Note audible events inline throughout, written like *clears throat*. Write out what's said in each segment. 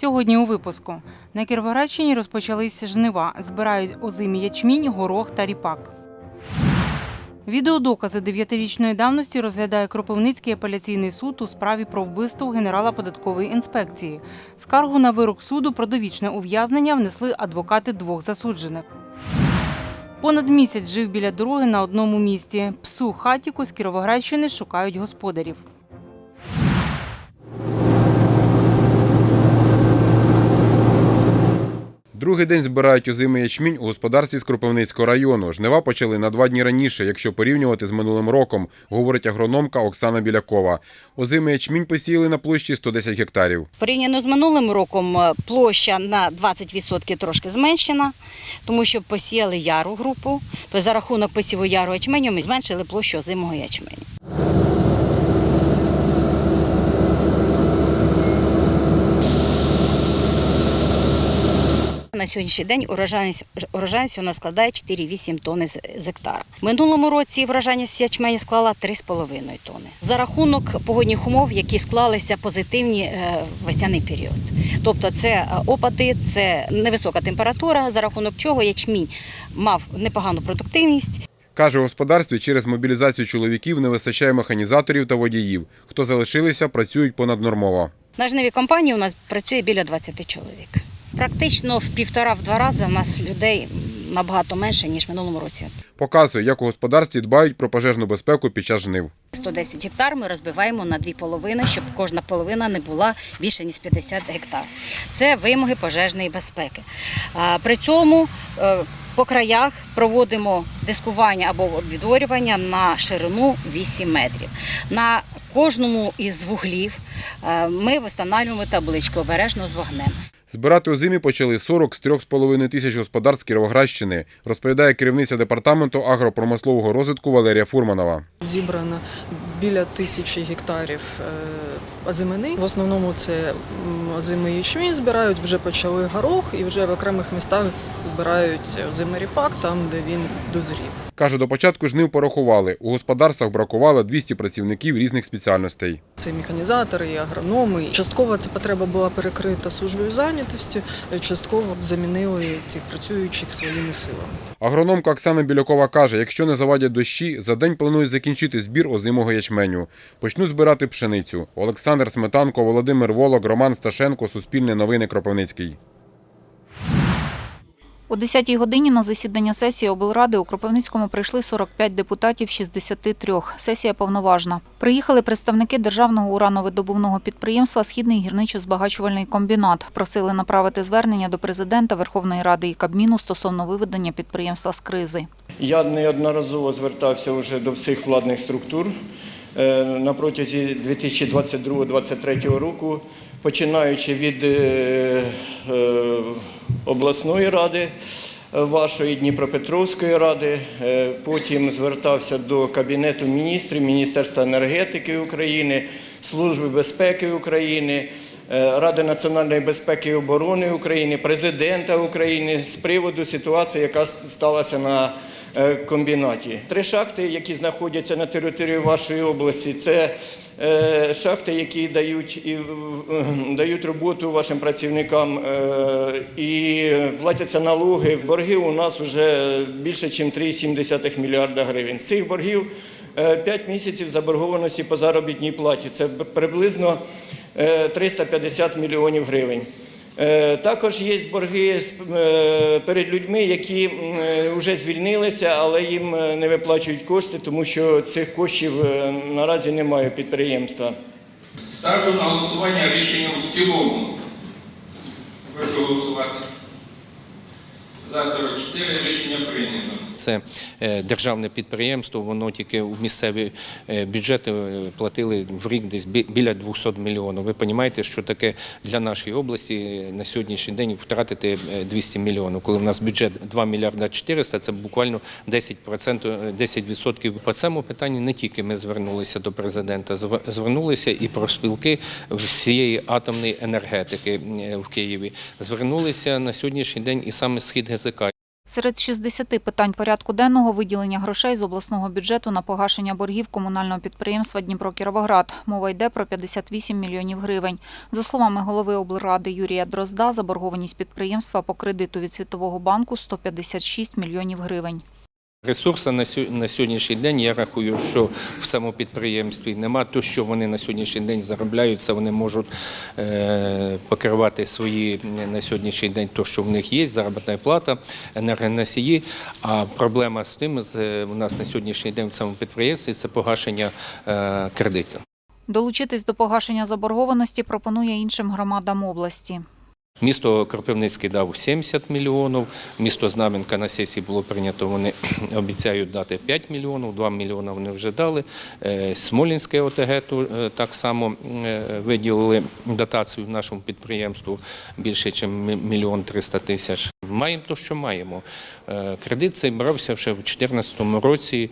Сьогодні у випуску на Кіровоградщині розпочалися жнива. Збирають озимі ячмінь, горох та ріпак. Відеодокази дев'ятирічної давності розглядає Кропивницький апеляційний суд у справі про вбивство генерала податкової інспекції. Скаргу на вирок суду про довічне ув'язнення внесли адвокати двох засуджених. Понад місяць жив біля дороги на одному місці. Псу хатіку з Кіровоградщини шукають господарів. Другий день збирають озимий ячмінь у господарстві з Кропивницького району. Жнива почали на два дні раніше, якщо порівнювати з минулим роком, говорить агрономка Оксана Білякова. Озимий ячмінь посіяли на площі 110 гектарів. Порівняно з минулим роком е, площа на 20% трошки зменшена, тому що посіяли яру групу. Тобто за рахунок посіву яру ячменю ми зменшили площу озимого ячменю. На сьогоднішній день урожайність, урожайність у нас складає 4,8 тонни з гектара. В минулому році врожайність ячменю склала 3,5 тонни. За рахунок погодних умов, які склалися позитивні е, в весняний період. Тобто це е, опади, це невисока температура, за рахунок чого ячмінь мав непогану продуктивність. Каже, у господарстві через мобілізацію чоловіків не вистачає механізаторів та водіїв. Хто залишилися, працюють понаднормово. На жнивій компанії у нас працює біля 20 чоловік. Практично в півтора-в два рази у нас людей набагато менше, ніж в минулому році. Показує, як у господарстві дбають про пожежну безпеку під час жнив. 110 гектар ми розбиваємо на дві половини, щоб кожна половина не була більше ніж 50 гектар. Це вимоги пожежної безпеки. При цьому е, по краях проводимо дискування або відворювання на ширину 8 метрів. На кожному із вуглів е, ми встановлюємо таблички обережно з вогнем. Збирати у зимі почали 40 з 3,5 тисяч господарств Кіровоградщини, розповідає керівниця департаменту агропромислового розвитку Валерія Фурманова. Зібрано біля тисячі гектарів озимини. В основному це м, озимий ячмінь збирають, вже почали горох і вже в окремих містах збирають озимий ріпак, там де він дозрів. Каже, до початку жнив порахували. У господарствах бракувало 200 працівників різних спеціальностей. Це і механізатори, і агрономи. Частково ця потреба була перекрита службою зайнятості, частково замінили цих працюючих своїми силами. Агрономка Оксана Білякова каже, якщо не завадять дощі, за день планують закінчити збір озимого ячменю. Почнуть збирати пшеницю. Олександр Сметанко, Володимир Волок, Роман Сташенко, Суспільне новини Кропивницький. О 10-й годині на засідання сесії облради у Кропивницькому прийшли 45 депутатів 63. Сесія повноважна. Приїхали представники державного урановидобувного підприємства Східний гірничо-збагачувальний комбінат. Просили направити звернення до президента Верховної Ради і Кабміну стосовно виведення підприємства з кризи. Я неодноразово звертався вже до всіх владних структур на протязі 2022-2023 року, починаючи від е, е, обласної ради е, вашої Дніпропетровської ради, е, потім звертався до Кабінету міністрів, Міністерства енергетики України, Служби безпеки України. е, Ради національної безпеки і оборони України, президента України з приводу ситуації, яка сталася на е, комбінаті. Три шахти, які знаходяться на території вашої області, це е, шахти, які дають і е, дають роботу вашим працівникам е, і платяться налоги. Борги у нас вже більше, ніж 3,7 мільярда гривень. З цих боргів 5 місяців заборгованості по заробітній платі. Це приблизно е, 350 мільйонів гривень. Е, Також є борги е, перед людьми, які вже звільнилися, але їм е, не виплачують кошти, тому що цих коштів е, наразі немає підприємства. Ставлю на голосування рішення в цілому. Прошу голосувати. За 44 рішення прийнято. Це е, державне підприємство, воно тільки у місцеві е, бюджети е, платили в рік десь бі- біля 200 мільйонів. Ви розумієте, що таке для нашої області на сьогоднішній день втратити е, 200 мільйонів. Коли в нас бюджет 2 мільярда 400, це буквально 10%, е, 10%. По цьому питанні не тільки ми звернулися до президента, звернулися і профспілки всієї атомної енергетики в Києві. Звернулися на сьогоднішній день і саме схід ГЗК. Серед 60 питань порядку денного виділення грошей з обласного бюджету на погашення боргів комунального підприємства Дніпро-Кіровоград. Мова йде про 58 мільйонів гривень. За словами голови облради Юрія Дрозда, заборгованість підприємства по кредиту від Світового банку 156 мільйонів гривень. Ресурсу на сьо- на сьогоднішній день я рахую, що в самому підприємстві нема. То, що вони на сьогоднішній день заробляють, це вони можуть е, покривати свої е, на сьогоднішній день, то, що в них є, заробітна плата, енергоносії. А проблема з тим, у нас на сьогоднішній день в цьому підприємстві це погашення е, кредиту. Долучитись до погашення заборгованості пропонує іншим громадам області. Місто Кропивницький дав 70 мільйонів, місто Знам'янка на сесії було прийнято, вони *clears throat* обіцяють дати 5 мільйонів, 2 мільйони вони вже дали. Е, Смолінське ОТГ е, так само е, виділили дотацію нашому підприємству більше, ніж мільйон 300 тисяч. Маємо те, що маємо. Кредит цей брався ще в 2014 році.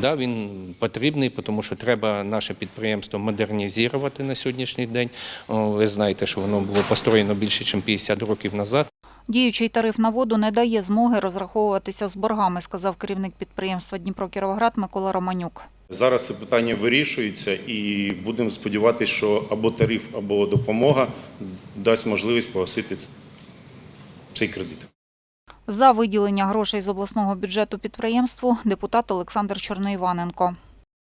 Да, він потрібний, тому що треба наше підприємство модернізувати на сьогоднішній день. Ви знаєте, що воно було построєно більше, ніж 50 років назад. Діючий тариф на воду не дає змоги розраховуватися з боргами, сказав керівник підприємства Дніпро-Кіровоград Микола Романюк. Зараз це питання вирішується, і будемо сподіватися, що або тариф, або допомога дасть можливість погасити цей кредит. За виділення грошей з обласного бюджету підприємству депутат Олександр Чорноїваненко.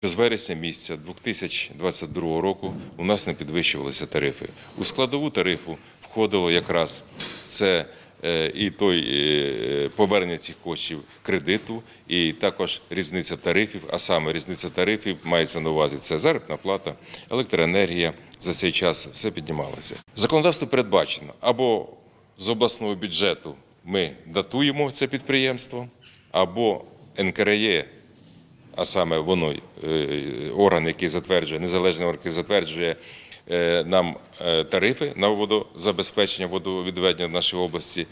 З вересня місяця 2022 року у нас не підвищувалися тарифи. У складову тарифу входило якраз це е, і той е, повернення цих коштів кредиту, і також різниця тарифів. А саме різниця тарифів мається на увазі це заробітна плата, електроенергія. За цей час все піднімалося. Законодавство передбачено або з обласного бюджету ми датуємо це підприємство, або НКРЄ а саме воно е, орган, який затверджує, незалежний орган, який затверджує е, нам е, тарифи на водозабезпечення, водовідведення в нашій області,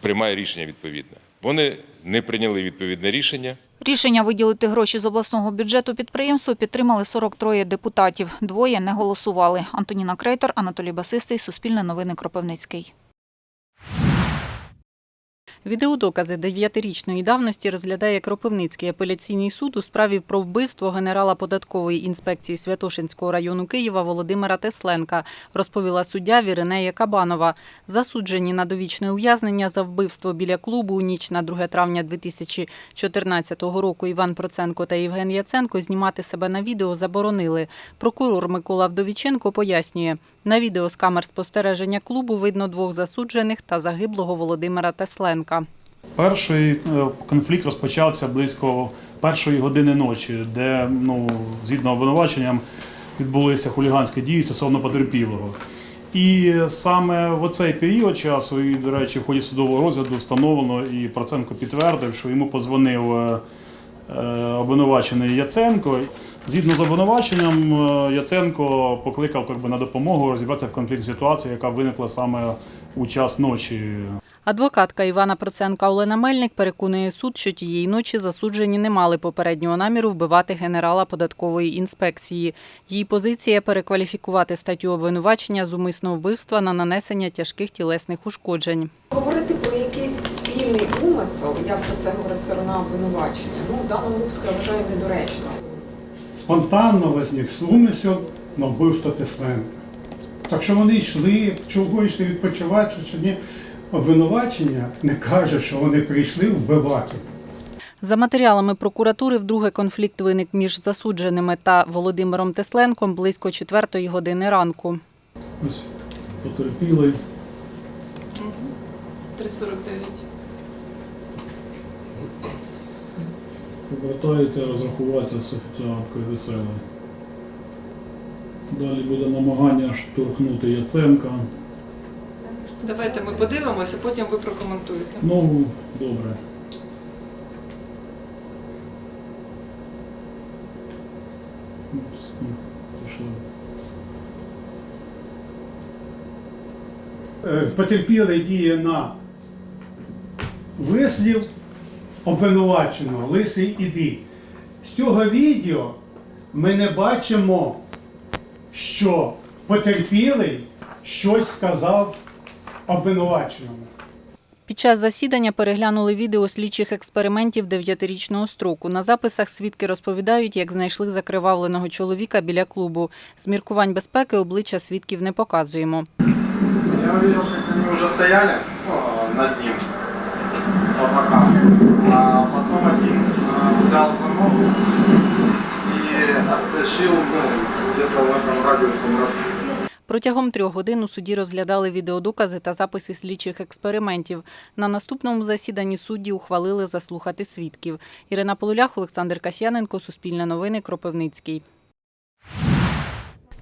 приймає рішення відповідне. Вони не прийняли відповідне рішення. Рішення виділити гроші з обласного бюджету підприємству підтримали 43 депутатів. Двоє не голосували. Антоніна Крейтер, Анатолій Басистий, Суспільне новини Кропивницький. Відеодокази дев'ятирічної давності розглядає Кропивницький апеляційний суд у справі про вбивство генерала податкової інспекції Святошинського району Києва Володимира Тесленка, розповіла суддя Віринея Кабанова. Засуджені на довічне ув'язнення за вбивство біля клубу у ніч на 2 травня 2014 року Іван Проценко та Євген Яценко знімати себе на відео заборонили. Прокурор Микола Вдовіченко пояснює, на відео з камер спостереження клубу видно двох засуджених та загиблого Володимира Тесленка. Перший е, конфлікт розпочався близько першої години ночі, де ну, згідно обвинуваченням відбулися хуліганські дії стосовно потерпілого. І саме в оцей період часу, і, до речі, в ході судового розгляду встановлено, і Проценко підтвердив, що йому позвонив е, е, обвинувачений Яценко. Згідно з обвинуваченням, е, Яценко покликав якби, на допомогу розібратися в конфліктній ситуації, яка виникла саме у час ночі. Адвокатка Івана Проценка Олена Мельник переконує суд, що тієї ночі засуджені не мали попереднього наміру вбивати генерала податкової інспекції. Її позиція перекваліфікувати статтю обвинувачення з умисного вбивства на нанесення тяжких тілесних ушкоджень. Говорити про якийсь спільний умисел, як то це говорить сторона обвинувачення, ну в даному випадку я вважаю недоречно. Спонтанно возник умисел на вбивство Тесленка. Так що вони йшли, чого йшли відпочивати, чи ні. Обвинувачення не каже, що вони прийшли вбивати. За матеріалами прокуратури, вдруге конфлікт виник між засудженими та Володимиром Тесленком близько четвертої години ранку. Ось потерпілий. 349. Повертається розрахуватися з офіціанткою веселою. Далі буде намагання штовхнути Яценка. Давайте ми подивимося, потім ви прокоментуєте. Ну, добре. Ну. Е, Потерпілий діє на вислів обвинуваченого Лисий іди. З цього відео ми не бачимо, що потерпілий щось сказав обвинуваченому. Під час засідання переглянули відео слідчих експериментів дев'ятирічного строку. На записах свідки розповідають, як знайшли закривавленого чоловіка біля клубу. З міркувань безпеки обличчя свідків не показуємо. Я увидел, как они уже стояли над ним, потом один взял замок и оттащил ну, где-то в этом радиусе Протягом трьох годин у суді розглядали відеодокази та записи слідчих експериментів. На наступному засіданні судді ухвалили заслухати свідків. Ірина Полулях, Олександр Касьяненко, Суспільне новини, Кропивницький.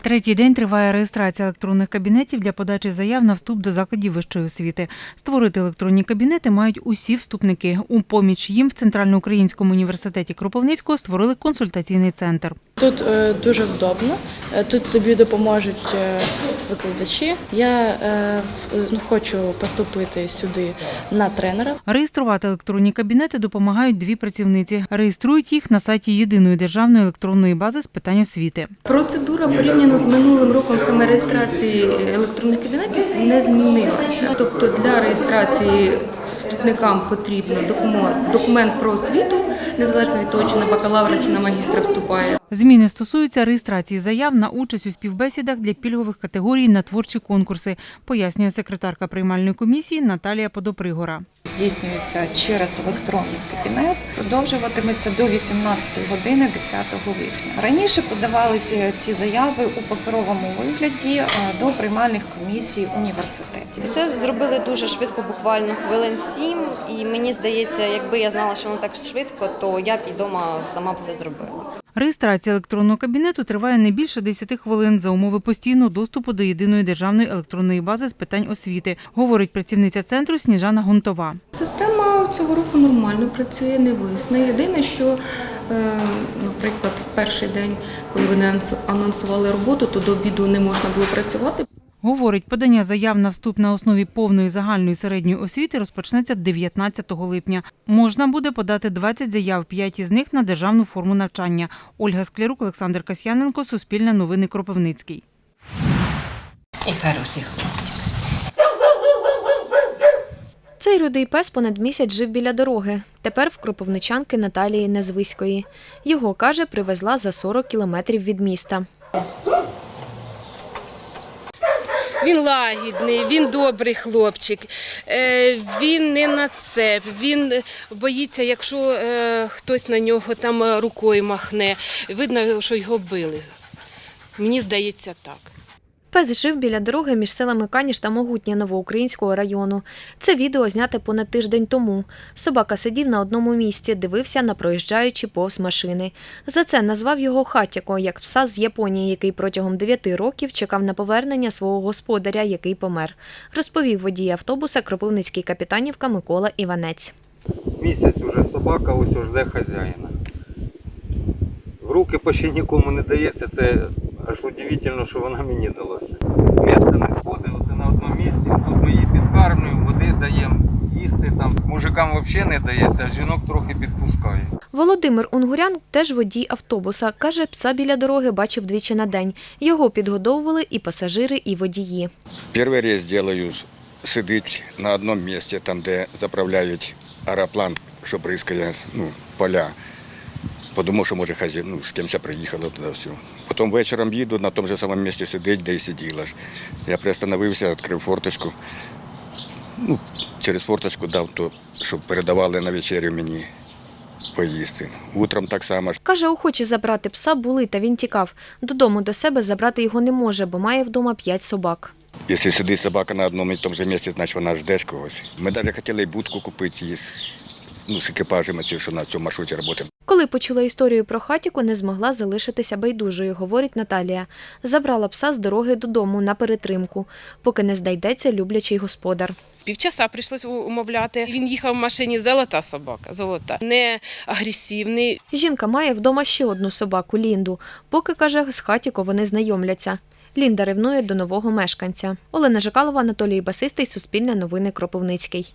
Третій день триває реєстрація електронних кабінетів для подачі заяв на вступ до закладів вищої освіти. Створити електронні кабінети мають усі вступники. У поміч їм в Центральноукраїнському університеті Кропивницького створили консультаційний центр. Тут е, дуже вдобно. Е, Тут тобі допоможуть е, викладачі. Я е, в- ну, хочу поступити сюди на тренера. Реєструвати електронні кабінети допомагають дві працівниці. Реєструють їх на сайті єдиної державної електронної бази з питань освіти. Процедура порівняно з минулим роком саме реєстрації електронних кабінетів не змінилася. Тобто для реєстрації вступникам потрібно документ, документ про освіту, незалежно від того, чи на бакалавра чи на магістра вступає. Зміни стосуються реєстрації заяв на участь у співбесідах для пільгових категорій на творчі конкурси, пояснює секретарка приймальної комісії Наталія Подопригора. Здійснюється через електронний кабінет, продовжуватиметься до 18 години 10 липня. Раніше подавалися ці заяви у паперовому вигляді е, до приймальних комісій університетів. Все зробили дуже швидко, буквально хвилин сім. І мені здається, якби я знала, що воно так швидко, то я б і вдома сама б це зробила. Реєстрація електронного кабінету триває не більше 10 хвилин за умови постійного доступу до єдиної державної електронної бази з питань освіти, говорить працівниця центру Сніжана Гунтова. Система цього року нормально працює, не висне. Єдине, що, е, наприклад, в перший день, коли вони анонсували роботу, то до обіду не можна було працювати. Говорить, подання заяв на вступ на основі повної загальної середньої освіти розпочнеться 19 липня. Можна буде подати 20 заяв, 5 із них на державну форму навчання. Ольга Склярук, Олександр Касьяненко, Суспільне новини Кропивницький. І хороший. Цей рудий пес понад місяць жив біля дороги. Тепер в кропивничанки Наталії Незвиської. Його, каже, привезла за 40 кілометрів від міста. Він лагідний, він добрий хлопчик. Е, Він не на цеп, він боїться, якщо е, хтось на нього там е, рукою махне. Видно, що його били. Мені здається так. Пес жив біля дороги між селами Каніш та Могутнє Новоукраїнського району. Це відео зняте понад тиждень тому. Собака сидів на одному місці, дивився на проїжджаючі повз машини. За це назвав його Хатяко, як пса з Японії, який протягом 9 років чекав на повернення свого господаря, який помер. Розповів водій автобуса Кропивницький капітанівка Микола Іванець. Місяць уже собака ось жде хазяїна. В руки почти нікому не дається, це аж удивительно, що вона мені далася. З міста не сходить, оце на одному місці. Тут ми її підкармлюємо, води даємо, їсти там. Мужикам взагалі не дається, а жінок трохи підпускає. Володимир Унгурян теж водій автобуса. Каже, пса біля дороги бачив двічі на день. Його підгодовували і пасажири, і водії. Перший раз делаю, сидить на одному місці, там, де заправляють аероплан, що бризкає ну, поля. Подумав, що може хазяїн, ну, з кимось приїхала туди все. Потім вечором їду, на тому ж самому місці сидить, де і сиділа ж. Я приостановився, відкрив форточку. Ну, через форточку дав то, щоб передавали на вечерю мені поїсти. Утром так само. Каже, охочі забрати пса були, та він тікав. Додому до себе забрати його не може, бо має вдома п'ять собак. Якщо сидить собака на одному і тому ж місці, значить вона жде ж когось. Ми навіть хотіли й будку купити ну, з екіпажами, ці, що на цьому маршруті працює. Коли почула історію про хатіку, не змогла залишитися байдужою, говорить Наталія. Забрала пса з дороги додому на перетримку, поки не знайдеться люблячий господар. Півчаса прийшлось умовляти. Він їхав в машині золота собака, золота, не агресивний. Жінка має вдома ще одну собаку Лінду. Поки каже, з хатіко вони знайомляться. Лінда ревнує до нового мешканця. Олена Жикалова, Анатолій Басистий, Суспільне новини Кропивницький.